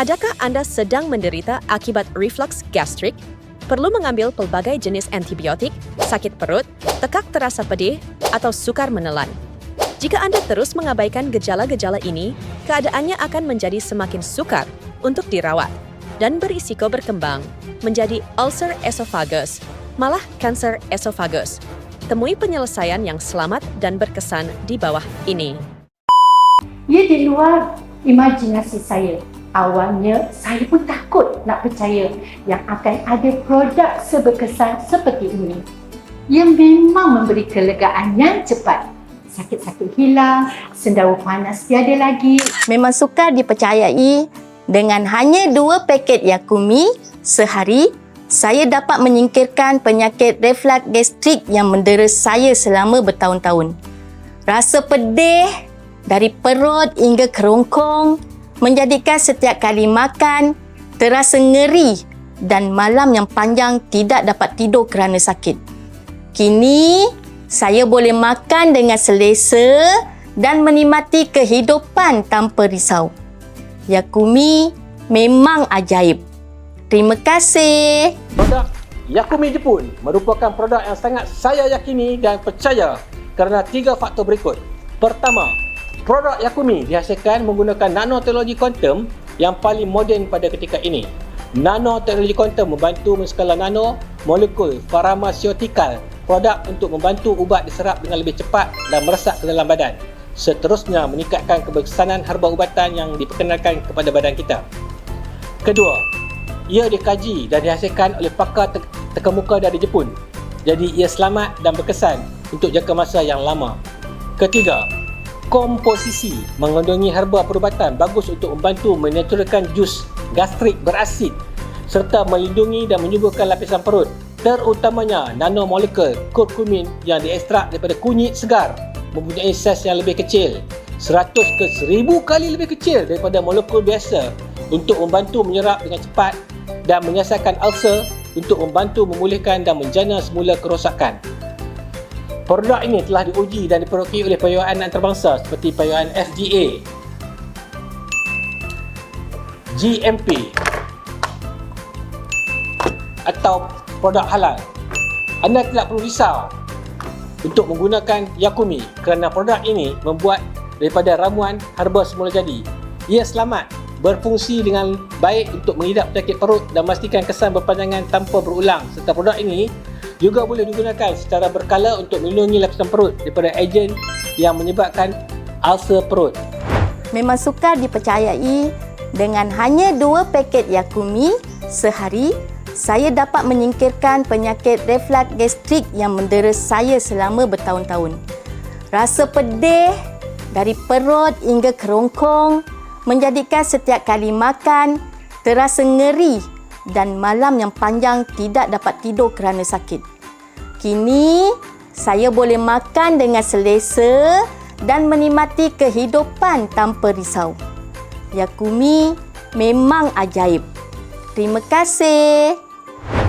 Adakah anda sedang menderita akibat reflux gastrik? Perlu mengambil pelbagai jenis antibiotik, sakit perut, tekak terasa pedih, atau sukar menelan? Jika anda terus mengabaikan gejala-gejala ini, keadaannya akan menjadi semakin sukar untuk dirawat dan berisiko berkembang menjadi ulcer esophagus, malah kanser esophagus. Temui penyelesaian yang selamat dan berkesan di bawah ini. Ia di luar imajinasi saya. Awalnya saya pun takut nak percaya yang akan ada produk seberkesan seperti ini. Ia memang memberi kelegaan yang cepat. Sakit-sakit hilang, sendawa panas tiada lagi. Memang sukar dipercayai dengan hanya dua paket Yakumi sehari saya dapat menyingkirkan penyakit reflux gastrik yang mendera saya selama bertahun-tahun. Rasa pedih dari perut hingga kerongkong menjadikan setiap kali makan terasa ngeri dan malam yang panjang tidak dapat tidur kerana sakit. Kini, saya boleh makan dengan selesa dan menikmati kehidupan tanpa risau. Yakumi memang ajaib. Terima kasih. Produk Yakumi Jepun merupakan produk yang sangat saya yakini dan percaya kerana tiga faktor berikut. Pertama, produk Yakumi dihasilkan menggunakan nanoteknologi kuantum yang paling moden pada ketika ini. Nanoteknologi kuantum membantu menskala nano molekul farmaseutical produk untuk membantu ubat diserap dengan lebih cepat dan meresap ke dalam badan. Seterusnya meningkatkan keberkesanan herba ubatan yang diperkenalkan kepada badan kita. Kedua, ia dikaji dan dihasilkan oleh pakar te- tekamuka dari Jepun. Jadi ia selamat dan berkesan untuk jangka masa yang lama. Ketiga, komposisi mengandungi herba perubatan bagus untuk membantu menetralkan jus gastrik berasid serta melindungi dan menyuburkan lapisan perut terutamanya nanomolekul kurkumin yang diekstrak daripada kunyit segar mempunyai saiz yang lebih kecil 100 ke 1000 kali lebih kecil daripada molekul biasa untuk membantu menyerap dengan cepat dan menyelesaikan ulcer untuk membantu memulihkan dan menjana semula kerosakan. Produk ini telah diuji dan diperoki oleh payuhan antarabangsa seperti payuhan FDA, GMP atau produk halal. Anda tidak perlu risau untuk menggunakan Yakumi kerana produk ini membuat daripada ramuan herba semula jadi. Ia selamat, berfungsi dengan baik untuk mengidap penyakit perut dan memastikan kesan berpanjangan tanpa berulang serta produk ini juga boleh digunakan secara berkala untuk melindungi lapisan perut daripada ejen yang menyebabkan ulcer perut. Memang sukar dipercayai dengan hanya dua paket Yakumi sehari saya dapat menyingkirkan penyakit reflux gastrik yang mendera saya selama bertahun-tahun. Rasa pedih dari perut hingga kerongkong menjadikan setiap kali makan terasa ngeri dan malam yang panjang tidak dapat tidur kerana sakit. Kini, saya boleh makan dengan selesa dan menikmati kehidupan tanpa risau. Yakumi memang ajaib. Terima kasih.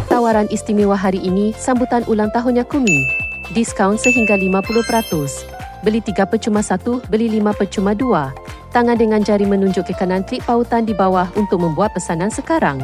Tawaran istimewa hari ini sambutan ulang tahun Yakumi. Diskaun sehingga 50%. Beli 3 percuma 1, beli 5 percuma 2. Tangan dengan jari menunjuk ke kanan klik pautan di bawah untuk membuat pesanan sekarang.